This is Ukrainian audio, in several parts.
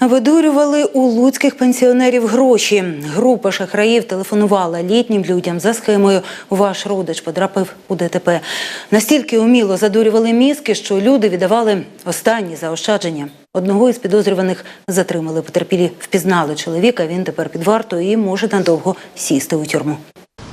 Видурювали у луцьких пенсіонерів гроші. Група шахраїв телефонувала літнім людям за схемою Ваш родич потрапив у ДТП. Настільки уміло задурювали мізки, що люди віддавали останні заощадження. Одного із підозрюваних затримали. Потерпілі впізнали чоловіка. Він тепер під вартою і може надовго сісти у тюрму.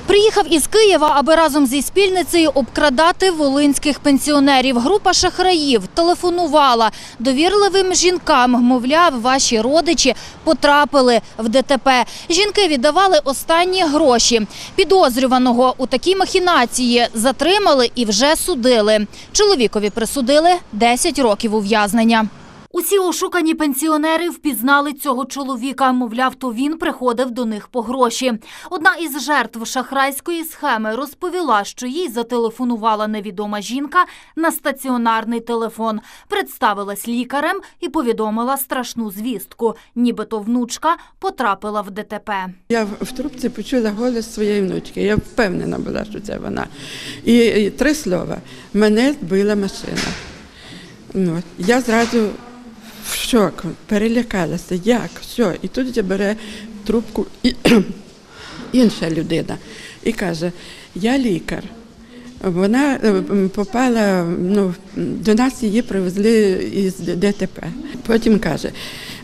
Приїхав із Києва, аби разом зі спільницею обкрадати волинських пенсіонерів. Група шахраїв телефонувала довірливим жінкам. Мовляв, ваші родичі потрапили в ДТП. Жінки віддавали останні гроші. Підозрюваного у такій махінації затримали і вже судили. Чоловікові присудили 10 років ув'язнення. Усі ошукані пенсіонери впізнали цього чоловіка. Мовляв, то він приходив до них по гроші. Одна із жертв шахрайської схеми розповіла, що їй зателефонувала невідома жінка на стаціонарний телефон, представилась лікарем і повідомила страшну звістку. Нібито внучка потрапила в ДТП. Я в- трубці почула голос своєї внучки. Я впевнена була, що це вона. І, і три слова: мене збила машина. Ну. Я зразу шок, перелякалася. Як? Що? І тут я бере трубку і, інша людина і каже: Я лікар. Вона е, попала, ну, до нас її привезли із ДТП. Потім каже,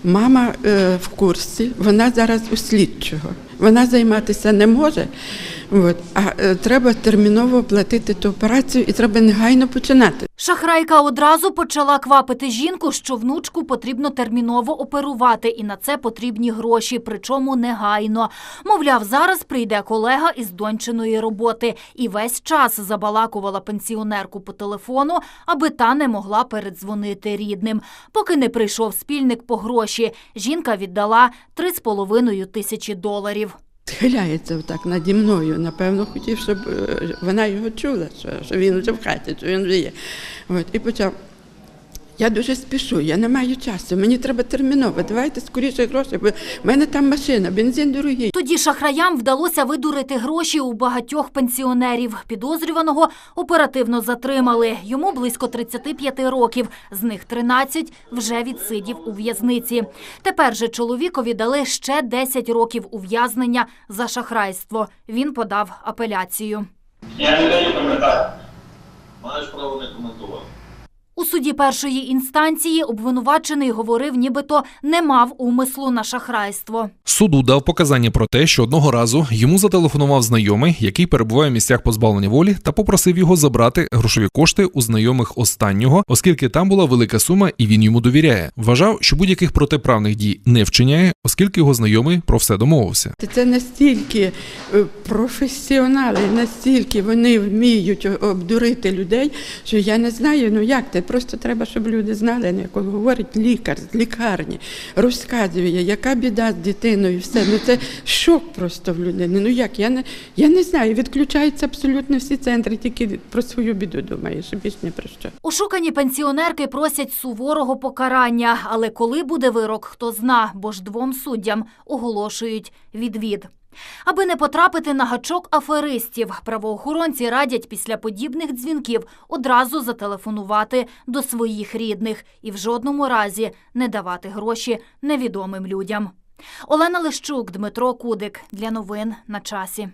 мама е, в курсі, вона зараз у слідчого. Вона займатися не може, от, а е, треба терміново оплатити ту операцію і треба негайно починати. Шахрайка одразу почала квапити жінку, що внучку потрібно терміново оперувати, і на це потрібні гроші, причому негайно. Мовляв, зараз прийде колега із дончиної роботи і весь час забалакувала пенсіонерку по телефону, аби та не могла передзвонити рідним. Поки не прийшов спільник по гроші, жінка віддала 3,5 тисячі доларів. Схиляється отак наді мною. Напевно, хотів, щоб е, вона його чула, що він вже в хаті, що він вже є. От, і почав. Я дуже спішу, я не маю часу, мені треба терміново, давайте скоріше гроші, бо в мене там машина, бензин дорогий. Тоді шахраям вдалося видурити гроші у багатьох пенсіонерів. Підозрюваного оперативно затримали. Йому близько 35 років, з них 13 вже відсидів у в'язниці. Тепер же чоловікові дали ще 10 років ув'язнення за шахрайство. Він подав апеляцію. Я не даю коментар. У суді першої інстанції обвинувачений говорив, нібито не мав умислу на шахрайство. Суду дав показання про те, що одного разу йому зателефонував знайомий, який перебуває в місцях позбавлення волі, та попросив його забрати грошові кошти у знайомих останнього, оскільки там була велика сума і він йому довіряє. Вважав, що будь-яких протиправних дій не вчиняє, оскільки його знайомий про все домовився. Це настільки е, професіонали, настільки вони вміють обдурити людей, що я не знаю, ну як це. Просто треба, щоб люди знали, ну, як говорить лікар з лікарні, розказує, яка біда з дитиною, все. Ну це шок просто в людини. Ну як? Я не, я не знаю. Відключаються абсолютно всі центри, тільки про свою біду думаєш, і більш не про що. Ошукані пенсіонерки просять суворого покарання, але коли буде вирок, хто зна, бо ж двом суддям оголошують відвід. Аби не потрапити на гачок аферистів, правоохоронці радять після подібних дзвінків одразу зателефонувати до своїх рідних і в жодному разі не давати гроші невідомим людям. Олена Лищук, Дмитро Кудик для новин на часі.